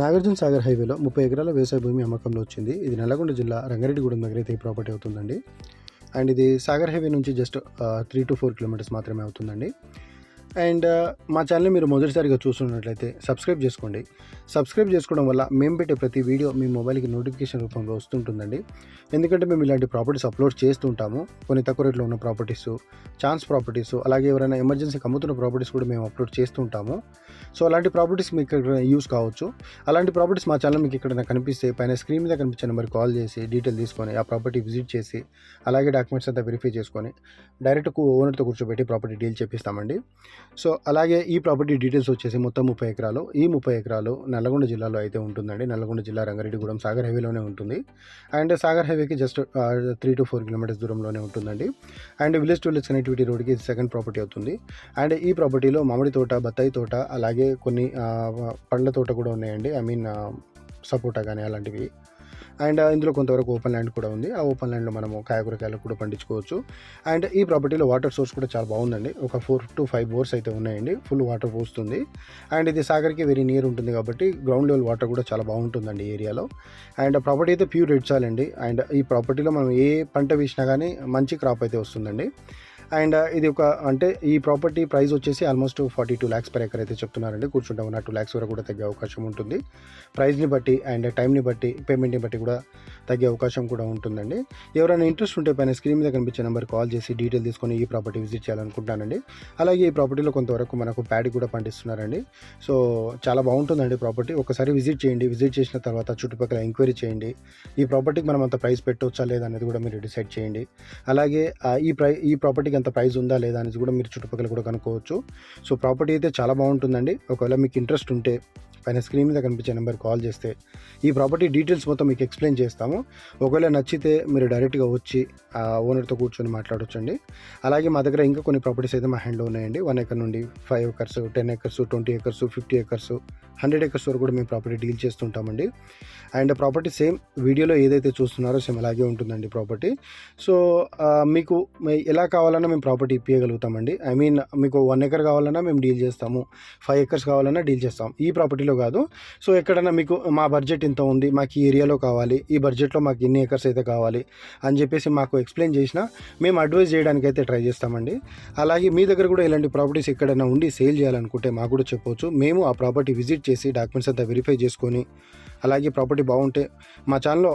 నాగార్జున సాగర్ హైవేలో ముప్పై ఎకరాల వ్యవసాయ భూమి అమ్మకంలో వచ్చింది. ఇది నల్లగొండ జిల్లా రంగారెడ్డిగూడెం దగ్గర అయితే ఈ ప్రాపర్టీ అవుతుందండి. అండ్ ఇది సాగర్ హైవే నుంచి just three to four kilometres మాత్రమే అవుతుందండి. అండ్ మా ఛానల్ మీరు మొదటిసారిగా చూస్తున్నట్లయితే సబ్స్క్రైబ్ చేసుకోండి. సబ్స్క్రైబ్ చేసుకోవడం వల్ల మేము పెట్టే ప్రతి వీడియో మీ మొబైల్కి నోటిఫికేషన్ రూపంలో వస్తుంటుందండి. ఎందుకంటే మేము ఇలాంటి ప్రాపర్టీస్ అప్లోడ్ చేస్తుంటాము కొన్ని తక్కువ రేట్లో ఉన్న ప్రాపర్టీస్ ఛాన్స్ ప్రాపర్టీస్ అలాగే ఎవరైనా ఎమర్జెన్సీకి అమ్ముతున్న ప్రాపర్టీస్ కూడా మేము అప్లోడ్ చేస్తుంటాము సో అలాంటి ప్రాపర్టీస్ మీకు ఇక్కడ యూస్ కావచ్చు. అలాంటి ప్రాపర్టీస్ మా ఛానల్ మీకు ఇక్కడ కనిపిస్తే పైన స్క్రీన్ మీద కనిపించే నెంబర్ కాల్ చేసి డీటెయిల్ తీసుకొని ఆ ప్రాపర్టీ విజిట్ చేసి అలాగే డాక్యుమెంట్స్ అంతా వెరిఫై చేసుకొని డైరెక్ట్ ఓనర్తో కూర్చోబెట్టి ప్రాపర్టీ డీల్ చేపిస్తామండి. సో అలాగే ఈ ప్రాపర్టీ డీటెయిల్స్ వచ్చేసి మొత్తం ముప్పై ఎకరాలు. ఈ ముప్పై ఎకరాలు నల్లగొండ జిల్లాలో అయితే ఉంటుందండి. నల్లగొండ జిల్లా రంగారెడ్డిగూడెం సాగర్ హైవేలోనే ఉంటుంది. అండ్ సాగర్ హైవేకి just three to four kilometres దూరంలోనే ఉంటుందండి. And village to village connectivity రోడ్కి ఇది సెకండ్ ప్రాపర్టీ అవుతుంది. అండ్ ఈ ప్రాపర్టీలో మామిడి తోట బత్తాయి తోట అలాగే కొన్ని పండ్ల తోట కూడా ఉన్నాయండి. ఐ మీన్ సపోటా కానీ అలాంటివి. అండ్ ఇందులో కొంతవరకు ఓపెన్ ల్యాండ్ కూడా ఉంది. ఆ ఓపెన్ ల్యాండ్లో మనము కాయకూరకాయలు కూడా పండించుకోవచ్చు. అండ్ ఈ ప్రాపర్టీలో వాటర్ సోర్స్ కూడా చాలా బాగుందండి. ఒక ఫోర్ టు ఫైవ్ బోర్స్ అయితే ఉన్నాయండి. ఫుల్ వాటర్ పోస్తుంది. అండ్ ఇది సాగర్కి వెరీ నియర్ ఉంటుంది కాబట్టి గ్రౌండ్ లెవెల్ వాటర్ కూడా చాలా బాగుంటుందండి ఏరియాలో అండ్ ప్రాపర్టీ అయితే ప్యూర్ రెడ్సాలండి అండ్. ఈ ప్రాపర్టీలో మనం ఏ పంట వేసినా కానీ మంచి క్రాప్ అయితే వస్తుందండి. అండ్ ఇది ఒక అంటే ఈ ప్రాపర్టీ ప్రైస్ వచ్చేసి almost forty two lakhs per acre అయితే చెప్తున్నారండి. కూర్చుంటే ఉన్న టూ ల్యాక్స్ వరకు కూడా తగ్గే అవకాశం ఉంటుంది. ప్రైస్ని బట్టి అండ్ టైంని బట్టి పేమెంట్ని బట్టి కూడా తగ్గే అవకాశం కూడా ఉంటుందండి. ఎవరైనా ఇంట్రెస్ట్ ఉంటే పైన స్క్రీన్ మీద కనిపించే నెంబర్ కాల్ చేసి డీటెయిల్ తీసుకొని ఈ ప్రాపర్టీ విజిట్ చేయాలనుకుంటున్నానండి. అలాగే ఈ ప్రాపర్టీలో కొంతవరకు మనకు ప్యాడీ కూడా పండిస్తున్నారండి. సో చాలా బాగుంటుందండి ప్రాపర్టీ. ఒకసారి విజిట్ చేయండి. విజిట్ చేసిన తర్వాత చుట్టుపక్కల ఎంక్వైరీ చేయండి. ఈ ప్రాపర్టీకి మనం అంత ప్రైస్ పెట్టవచ్చా లేదనేది అనేది కూడా మీరు డిసైడ్ చేయండి. అలాగే ఈ ప్రై ఈ ప్రాపర్టీకి అంత ప్రైస్ ఉందా లేదా అనేది కూడా మీరు చుట్టుపక్కల కూడా కనుక్కోవచ్చు. సో ప్రాపర్టీ అయితే చాలా బాగుంటుందండి. ఒకవేళ మీకు ఇంట్రెస్ట్ ఉంటే పైన స్క్రీన్ మీద కనిపించే నెంబర్ కాల్ చేస్తే ఈ ప్రాపర్టీ డీటెయిల్స్ మొత్తం మీకు ఎక్స్ప్లెయిన్ చేస్తాము. ఒకవేళ నచ్చితే మీరు డైరెక్ట్గా వచ్చి ఆ ఓనర్తో కూర్చొని మాట్లాడొచ్చండి. అలాగే మా దగ్గర ఇంకా కొన్ని ప్రాపర్టీస్ అయితే మా హ్యాండ్లో ఉన్నాయండి. వన్ ఎకర్ నుండి five acres ten acres twenty acres fifty acres hundred acres వరకు కూడా మేము ప్రాపర్టీ డీల్ చేస్తుంటామండి. అండ్ ప్రాపర్టీ సేమ్ వీడియోలో ఏదైతే చూస్తున్నారో సేమ్ అలాగే ఉంటుందండి ప్రాపర్టీ సో మీకు ఎలా కావాలన్నా మేము ప్రాపర్టీ ఇప్పించగలుగుతామండి ఐ మీన్ మీకు వన్ ఎకర్ కావాలన్నా మేము డీల్ చేస్తాము. ఫైవ్ ఎకర్స్ కావాలన్నా డీల్ చేస్తాం. ఈ ప్రాపర్టీ ప్రాపర్టీలో కాదు. సో ఎక్కడన్నా మీకు మా బడ్జెట్ ఇంత ఉంది మాకు ఈ ఏరియాలో కావాలి ఈ బడ్జెట్లో మాకు ఇన్ని ఏకర్స్ అయితే కావాలి అని చెప్పేసి మాకు ఎక్స్ప్లెయిన్ చేసినా మేము అడ్వైజ్ చేయడానికి అయితే ట్రై చేస్తామండి. అలాగే మీ దగ్గర కూడా ఇలాంటి ప్రాపర్టీస్ ఎక్కడైనా ఉండి సేల్ చేయాలనుకుంటే మాకు కూడా చెప్పవచ్చు మేము ఆ ప్రాపర్టీ విజిట్ చేసి డాక్యుమెంట్స్ అంతా వెరిఫై చేసుకొని అలాగే ప్రాపర్టీ బాగుంటే మా ఛానల్లో